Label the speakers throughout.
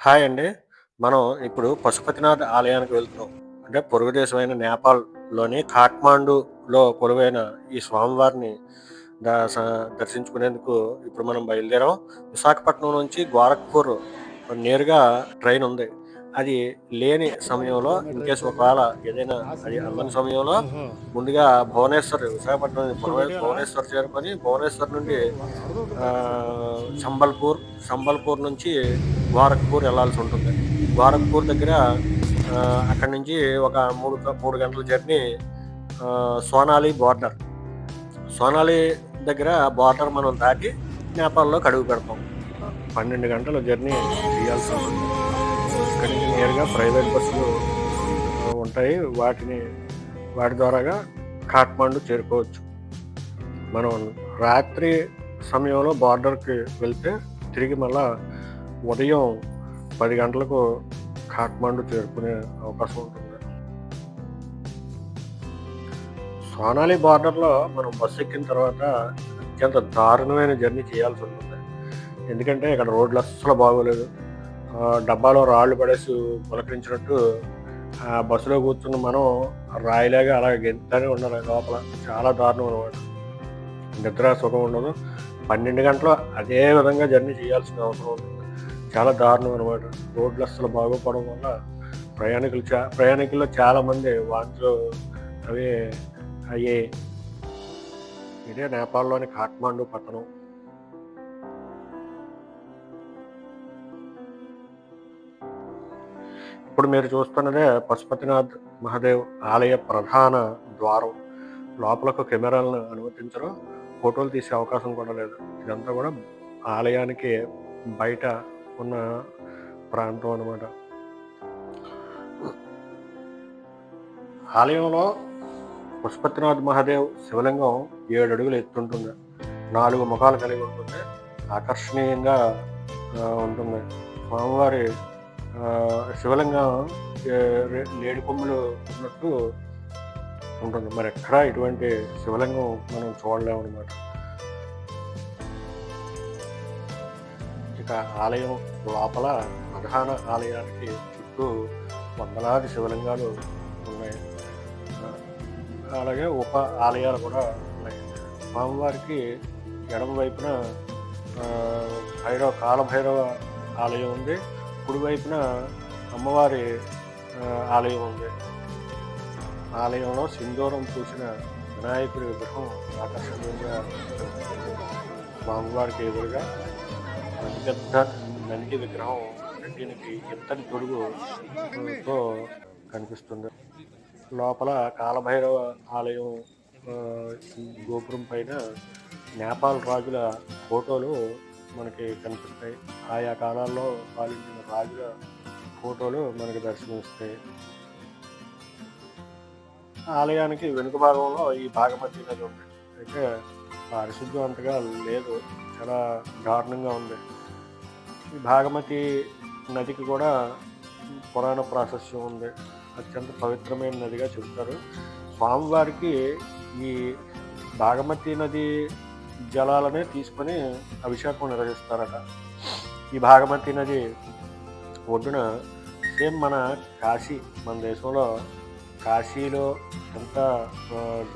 Speaker 1: Hi అండి. మనం ఇప్పుడు పశుపతినాథ్ ఆలయానికి వెళ్తున్నాం. అంటే పొరుగు దేశమైన నేపాల్లోని కాఠ్మాండులో కొలువైన ఈ స్వామివారిని ద- స- దర్శించుకునేందుకు ఇప్పుడు మనం బయలుదేరాం. విశాఖపట్నం నుంచి గోరఖ్పూర్ నేరుగా ట్రైన్ ఉంది. అది లేని సమయంలో ఇన్ కేసు ఒకవేళ ఏదైనా అది అమ్మని సమయంలో ముందుగా భువనేశ్వర్ విశాఖపట్నం నుంచి భువనేశ్వర్ చేరుకొని భువనేశ్వర్ నుండి సంబల్పూర్ సంబల్పూర్ నుంచి గోరఖ్పూర్ వెళ్ళాల్సి ఉంటుంది. గోరఖ్పూర్ దగ్గర అక్కడి నుంచి ఒక మూడు మూడు గంటల జర్నీ సోనాలి బార్డర్. సోనాలి దగ్గర బార్డర్ మనం దాటి నేపాల్లో కడుగు పెడతాం. పన్నెండు గంటల జర్నీ చేయాల్సి ఉంటుంది. ఇక్కడి నుంచి నేరుగా ప్రైవేట్ బస్సులు ఉంటాయి. వాటిని వాటి ద్వారాగా కాఠ్మండు చేరుకోవచ్చు. మనం రాత్రి సమయంలో బార్డర్కి వెళ్తే తిరిగి మళ్ళా ఉదయం పది గంటలకు కాఠ్మాండు చేరుకునే అవకాశం ఉంటుంది. సోనాలి బార్డర్లో మనం బస్సు ఎక్కిన తర్వాత అత్యంత దారుణమైన జర్నీ చేయాల్సి ఉంటుంది. ఎందుకంటే ఇక్కడ రోడ్లు అస్సలు బాగోలేదు. డబ్బాలో రాళ్ళు పడేసి పులకరించినట్టు ఆ బస్సులో కూర్చున్న మనం రాయిలాగా అలా గెంతానే ఉండాలి లోపల. చాలా దారుణం అనమాట నిద్ర సుఖం ఉండదు. పన్నెండు గంటలు అదే విధంగా జర్నీ చేయాల్సిన అవసరం ఉంటుంది. చాలా దారుణం అనమాట రోడ్లు అస్సలు బాగోపడడం వల్ల ప్రయాణికులు చా ప్రయాణికుల్లో చాలామంది వాంతులు అవి అయ్యే ఇదే నేపాల్లోని కాఠ్మాండు పట్టణం. ఇప్పుడు మీరు చూస్తున్నదే పశుపతినాథ్ మహాదేవ్ ఆలయ ప్రధాన ద్వారం. లోపలకు కెమెరాలను అనుమతించరు ఫోటోలు తీసే అవకాశం కూడా లేదు. ఇదంతా కూడా ఆలయానికి బయట ఉన్న ప్రాంతం అన్నమాట. ఆలయంలో పుష్పతినాథ్ మహాదేవ్ శివలింగం ఏడు అడుగులు ఎత్తుంటుంది. నాలుగు ముఖాలు కలిగి ఉంటుంది. ఆకర్షణీయంగా ఉంటుంది. స్వామివారి శివలింగం లేడి కొమ్ములు ఉన్నట్టు ఉంటుంది. మరి ఎక్కడ ఇటువంటి శివలింగం మనం చూడలేము అనమాట ఇక ఆలయం లోపల ప్రధాన ఆలయానికి చుట్టూ వందలాది శివలింగాలు ఉన్నాయి. అలాగే ఉప ఆలయాలు కూడా ఉన్నాయి. స్వామివారికి ఎడమ వైపున భైరవ కాలభైరవ ఆలయం ఉంది. కుడివైపున అమ్మవారి ఆలయం ఉంది. ఆలయంలో సింధూరం పూసిన వినాయకుడి విగ్రహం ఆకర్షణీయంగా స్వామివారికి ఎదురుగా అతిపెద్ద నంది విగ్రహం దీనికి ఎంతటి తొడుగుతో కనిపిస్తుంది. లోపల కాలభైరవ ఆలయం గోపురం పైన నేపాల్ రాజుల ఫోటోలు మనకి కనిపిస్తాయి. ఆయా కాలాల్లో పాలించిన రాజుల ఫోటోలు మనకి దర్శనమిస్తాయి. ఆలయానికి వెనుక భాగంలో ఈ భాగమతి నది ఉంది. అయితే పారిశుద్ధ్యం అంతగా లేదు. చాలా దారుణంగా ఉంది. ఈ భాగమతి నదికి కూడా పురాణ ప్రాశస్యం ఉంది. అత్యంత పవిత్రమైన నదిగా చెబుతారు. స్వామివారికి ఈ భాగమతి నది జలాలనే తీసుకొని అభిషేకం నిర్వహిస్తారట. ఈ భాగమతి నది ఒడ్డున సేమ్ మన కాశీ మన దేశంలో కాశీలో ఎంత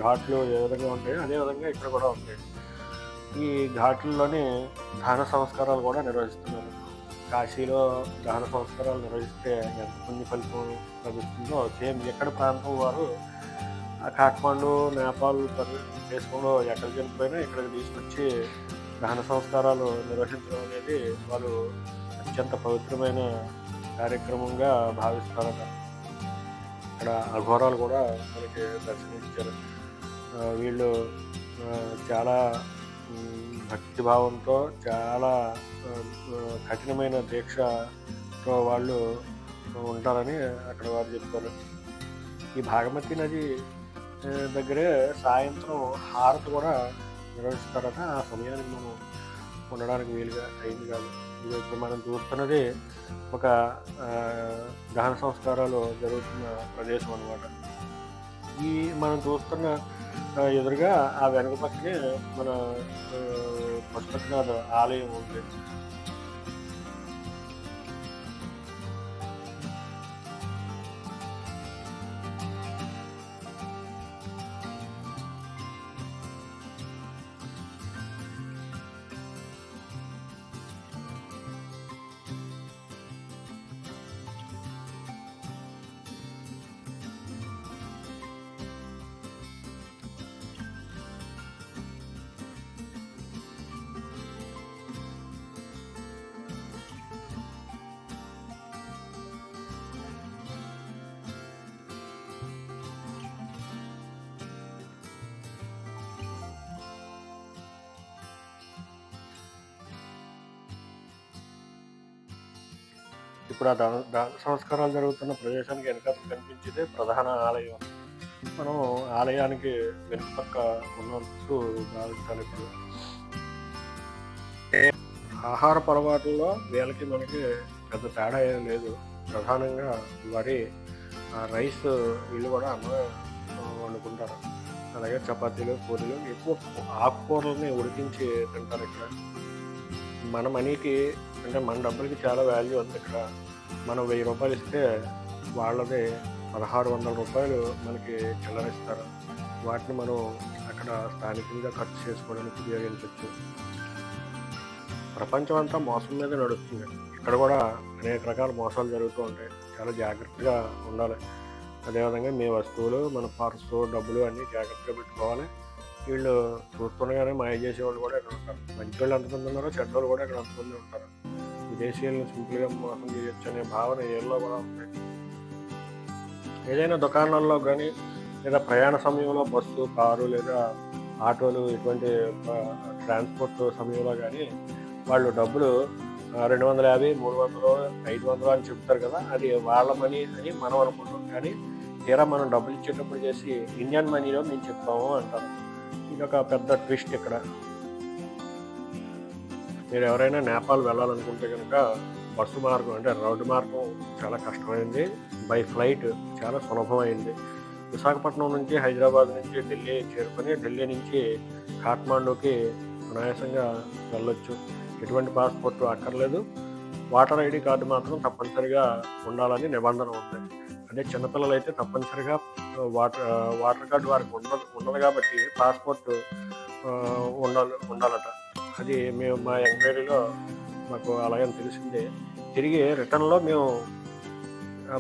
Speaker 1: ఘాట్లు ఏ విధంగా ఉంటాయో అదే విధంగా ఇక్కడ కూడా ఉంటాయి. ఈ ఘాట్లలోనే దహన సంస్కారాలు కూడా నిర్వహిస్తున్నారు. కాశీలో దహన సంస్కారాలు నిర్వహిస్తే ఎంత పుణ్య ఫలితం లభిస్తుందో సేమ్ ఎక్కడ ప్రాంతం వారు ఆ కాఠ్మాండు నేపాల్ దేశంలో ఎక్కడ చనిపోయినా ఇక్కడికి తీసుకొచ్చి దహన సంస్కారాలు నిర్వహించడం అనేది వాళ్ళు అత్యంత పవిత్రమైన కార్యక్రమంగా భావిస్తారన్నారు అక్కడ అఘోరాలు కూడా మనకి దర్శనమిచ్చారు. వీళ్ళు చాలా భక్తిభావంతో చాలా కఠినమైన దీక్షతో వాళ్ళు ఉంటారని అక్కడ వారు చెప్తారు. ఈ భాగమతి నది దగ్గరే సాయంత్రం హారతి కూడా నిర్వహిస్తారట. ఆ సమయానికి మనం ఉండడానికి వీలుగా అయింది కాదు. ఇప్పుడు మనం చూస్తున్నది ఒక దహన సంస్కారాలు జరుగుతున్న ప్రదేశం అన్నమాట. ఈ మనం చూస్తున్న ఎదురుగా ఆ వెనక పక్కనే మన పశుపతినాథ ఆలయం ఉంది. ఇప్పుడు ఆ దా సంస్కారాలు జరుగుతున్న ప్రదేశానికి వెనక కనిపించేదే ప్రధాన ఆలయం. మనం ఆలయానికి వెనుక పక్క ఉన్నట్టు భావించాలి ఇప్పుడు. ఆహార పొరపాటుల్లో వీళ్ళకి మనకి పెద్ద తేడా ఏం లేదు. ప్రధానంగా వరి రైస్ వీళ్ళు కూడా అన్న వండుకుంటారు. అలాగే చపాతీలు పూరీలు ఎక్కువ ఆకుకూరలని ఉడికించి తింటారు ఇక్కడ. మన మనీకి అంటే మన డబ్బులకి చాలా వాల్యూ ఉంది ఇక్కడ. మనం వెయ్యి రూపాయలు ఇస్తే వాళ్ళది పదహారు వందల రూపాయలు మనకి చిల్లరిస్తారు. వాటిని మనం అక్కడ స్థానికంగా ఖర్చు చేసుకోవడానికి ఉపయోగించవచ్చు. ప్రపంచం అంతా మోసం మీద నడుస్తుంది. ఇక్కడ కూడా అనేక రకాల మోసాలు జరుగుతూ ఉంటాయి. చాలా జాగ్రత్తగా ఉండాలి. అదేవిధంగా మీ వస్తువులు మన పర్సు డబ్బులు అన్నీ జాగ్రత్తగా పెట్టుకోవాలి. వీళ్ళు చూస్తుండగానే మాయ చేసేవాళ్ళు కూడా ఇక్కడ ఉంటారు. మంచి వాళ్ళు ఎంతమంది ఉన్నారో చెడ్డోళ్ళు కూడా ఇక్కడ ఎంతమంది ఉంటారు. విదేశీయులను సింపుల్గా మోసం చేయొచ్చు అనే భావన ఏళ్ళలో కూడా ఉంది. ఏదైనా దుకాణాల్లో కానీ లేదా ప్రయాణ సమయంలో బస్సు కారు లేదా ఆటోలు ఇటువంటి ట్రాన్స్పోర్ట్ సమయంలో కానీ వాళ్ళు డబ్బులు రెండు వందల యాభై మూడు వందలు ఐదు వందలు అని చెప్తారు కదా అది వాళ్ళ మనీ అని మనం అనుకుంటాం. కానీ తీరా మనం డబ్బులు ఇచ్చేటప్పుడు చేసి ఇండియన్ మనీలో మేము చెప్తాము అంటారు. ఇది ఒక పెద్ద ట్విస్ట్ ఇక్కడ. మీరు ఎవరైనా నేపాల్ వెళ్ళాలనుకుంటే కనుక బస్సు మార్గం అంటే రోడ్డు మార్గం చాలా కష్టమైంది. బై ఫ్లైట్ చాలా సులభమైంది. విశాఖపట్నం నుంచి హైదరాబాద్ నుంచి ఢిల్లీ చేరుకొని ఢిల్లీ నుంచి కాఠ్మాండూకి అనాయాసంగా వెళ్ళొచ్చు. ఎటువంటి పాస్పోర్ట్ అక్కర్లేదు. వాటర్ ఐడి కార్డు మాత్రం తప్పనిసరిగా ఉండాలని నిబంధన ఉంది. అదే చిన్నపిల్లలు అయితే తప్పనిసరిగా వాటర్ వాటర్ కార్డు వారికి ఉండదు ఉండదు కాబట్టి పాస్పోర్ట్ ఉండాలి ఉండాలట. అది మేము మా ఎంక్వైరీలో మాకు అలాగని తెలిసింది. తిరిగి రిటర్న్లో మేము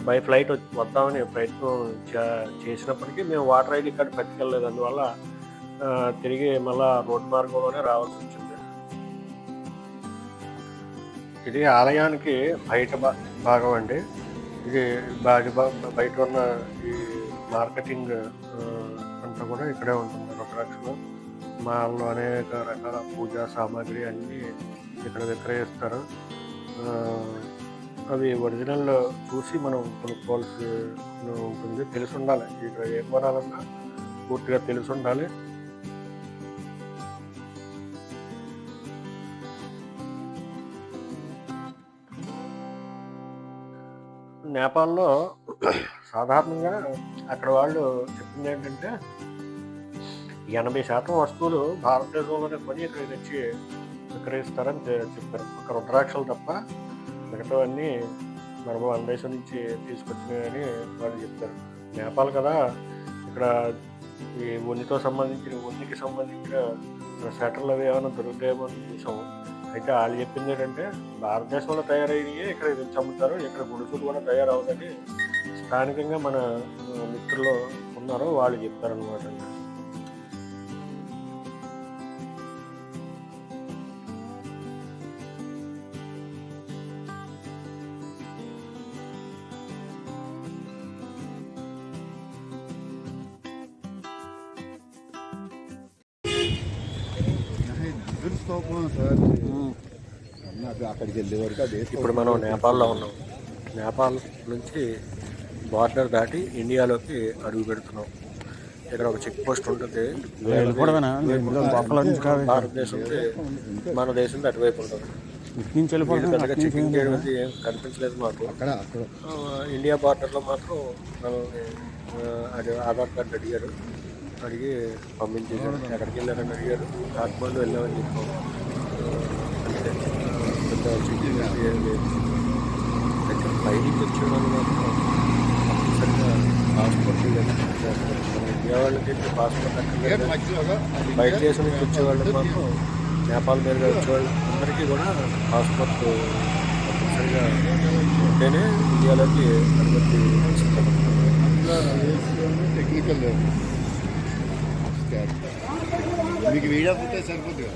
Speaker 1: బై ఫ్లైట్ వద్దామని ప్రయత్నం చే- చేసినప్పటికీ మేము వాటర్ ఐడి కార్డు పట్టుకెళ్ళలేదు. అందువల్ల తిరిగి మళ్ళా రోడ్ మార్గంలోనే రావాల్సి వచ్చింది. ఇది ఆలయానికి బయట భాగం అండి. ఇది బాగా బా- బయట ఉన్న ఈ మార్కెటింగ్ అంతా కూడా ఇక్కడే ఉంటుంది. రుద్రాక్షలో మాల్లో అనేక రకాల పూజా సామాగ్రి అన్నీ ఇక్కడ విక్రయిస్తారు. అవి ఒరిజినల్ చూసి మనం కొనుక్కోవాల్సి ఉంటుంది. తెలిసి ఉండాలి ఇక్కడ ఏ కొనాలన్నా పూర్తిగా తెలిసి ఉండాలి నేపాల్లో సాధారణంగా అక్కడ వాళ్ళు చెప్పింది ఏంటంటే ఎనభై శాతం వస్తువులు భారతదేశంలోనే కొని ఇక్కడ తెచ్చి విక్రయిస్తారని చెప్పారు. ఒక రుద్రాక్షలు తప్ప మిగతావన్నీ మన మన దేశం నుంచి తీసుకొచ్చినాయని వాళ్ళు చెప్పారు. నేపాల్ కదా ఇక్కడ ఈ ఉన్నితో సంబంధించిన ఉన్నికి సంబంధించిన సెటర్లు అవి ఏమైనా దొరుకుతాయేమో అని అయితే వాళ్ళు చెప్పింది ఏంటంటే భారతదేశంలో తయారయ్యి ఇక్కడ చమ్ముతారు ఇక్కడ గుడుసులు కూడా తయారవుతాయి స్థానికంగా మన మిత్రులు ఉన్నారు వాళ్ళు చెప్తారనమాట
Speaker 2: అక్కడికి వెళ్ళే వరకు అదే
Speaker 1: ఇప్పుడు మనం నేపాల్లో ఉన్నాం. నేపాల్ నుంచి బార్డర్ దాటి ఇండియాలోకి అడుగు పెడుతున్నాం. ఇక్కడ ఒక చెక్ పోస్ట్ ఉంటుంది. భారతదేశం మన దేశం అటువైపు ఉంటుంది. పెద్దగా చెకింగ్ చేయడం అది ఏం కనిపించలేదు మాకు.
Speaker 2: అక్కడ అక్కడ.
Speaker 1: ఆ, ఇండియా బార్డర్లో మాత్రం అది ఆధార్ కార్డు అడిగారు. అడిగి పంపించేశారు. ఎక్కడికి వెళ్ళారని అడిగారు. కాఠ్మండు వెళ్ళామని చెప్పాం ఆ, అంతే ఆ, పెద్ద చెకింగ్ అది ఏం లేదు. అయితే పైనుంచి వచ్చే వాళ్ళు మాత్రం తప్పనిసరిగా పాస్పోర్ట్ ఇవన్నీ చెక్ చేస్తారు మన ఇండియా వాళ్ళకి పాస్పోర్ట్ అక్కడ బయట దేశం నుంచి వచ్చేవాళ్ళు మాత్రం నేపాల్ మీద వచ్చేవాళ్ళు అందరికీ కూడా పాస్పోర్ట్ తప్పనిసరిగా ఉంటేనే ఇండియాలోకి అనుమతి ఇస్తారు
Speaker 2: సార్ మీకు వీడియో ఫుటేజ్ సరిపోతుంది